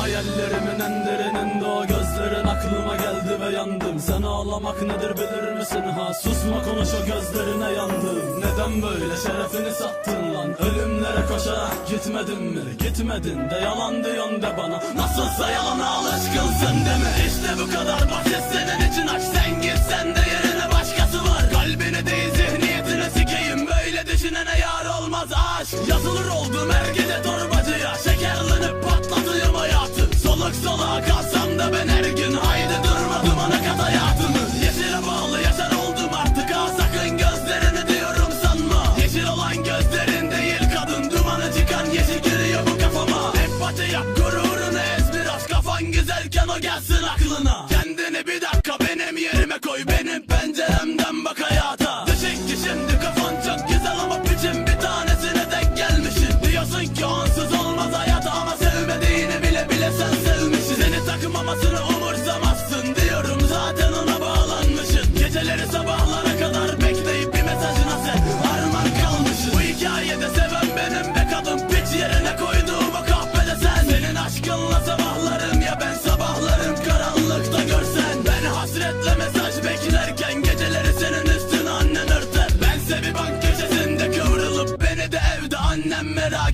hayallerimin en derininde o gözlerin aklıma geldi ve yandım. Sen ağlamak nedir bilir misin ha? Susma konuş o gözlerine yandım. Neden böyle şerefini sattın lan? Ölümlere koşarak gitmedin mi? Gitmedin de yalan diyorsun de bana. Nasılsa yalana alışkınsın değil mi İşte bu kadar basit. Senin için aç sen git sen de yerine başkası var. Kalbini değil zihniyetini sikeyim. Böyle düşünene yar olmaz aşk. Yazılır oldum her gece torbacıya. Şekerlenip patlatıyorum hayatı Soluk soluğa kalsam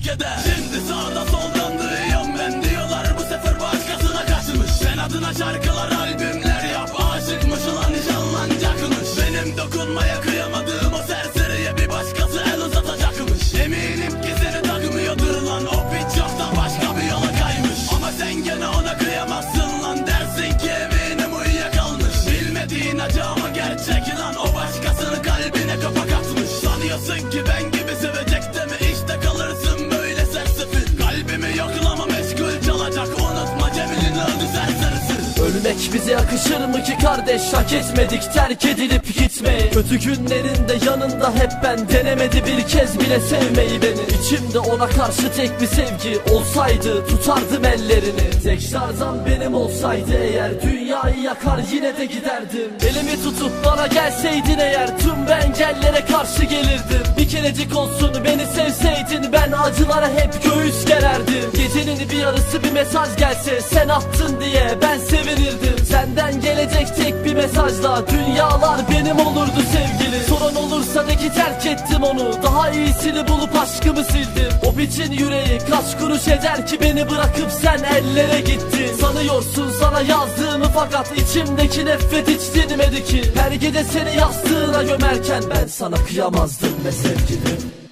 eder Şimdi sağda soldan duyuyorum ben diyorlar. Bu sefer başkasına kaçmış. Sen adına şarkılar albümler yap. Aşıkmış ulan nişanlanacakmış Benim dokunmaya kıyamadığım o serseriye bir başkası el uzatacakmış. Eminim ki seni takmıyordur lan. O piç yoksa başka bir yola kaymış. Ama sen gene ona kıyamazsın lan. Dersin ki eminim uyuyakalmış. Bilmediğin acı ama gerçek lan o başkasını kalbine kapak atmış. Sanıyorsun ki ben Bize yakışır mı ki kardeş? Hak etmedik terk edilip gitmeyi. Kötü günlerinde yanında hep ben. Denemedi bir kez bile sevmeyi beni. İçimde ona karşı tek bir sevgi Olsaydı tutardım ellerini. Tek şarjım benim olsaydı eğer Dünyayı yakar yine de giderdim. Elimi tutup bana gelseydin eğer Tüm ben engellere karşı gelirdim. Bir kerecik olsun beni acılara hep göğüs gererdim Gecenin bir yarısı bir mesaj gelse Sen attın diye ben sevinirdim. Senden gelecek tek bir mesajla Dünyalar benim olurdu sevgili Sorun olursa de ki terk ettim onu. Daha iyisini bulup aşkımı sildim. O biçin yüreği kaç kuruş eder ki Beni bırakıp sen ellere gittin? Sanıyorsun sana yazdığımı fakat içimdeki nefret hiç dinmedi ki. Her gece seni yastığına gömerken Ben sana kıyamazdım be sevgilim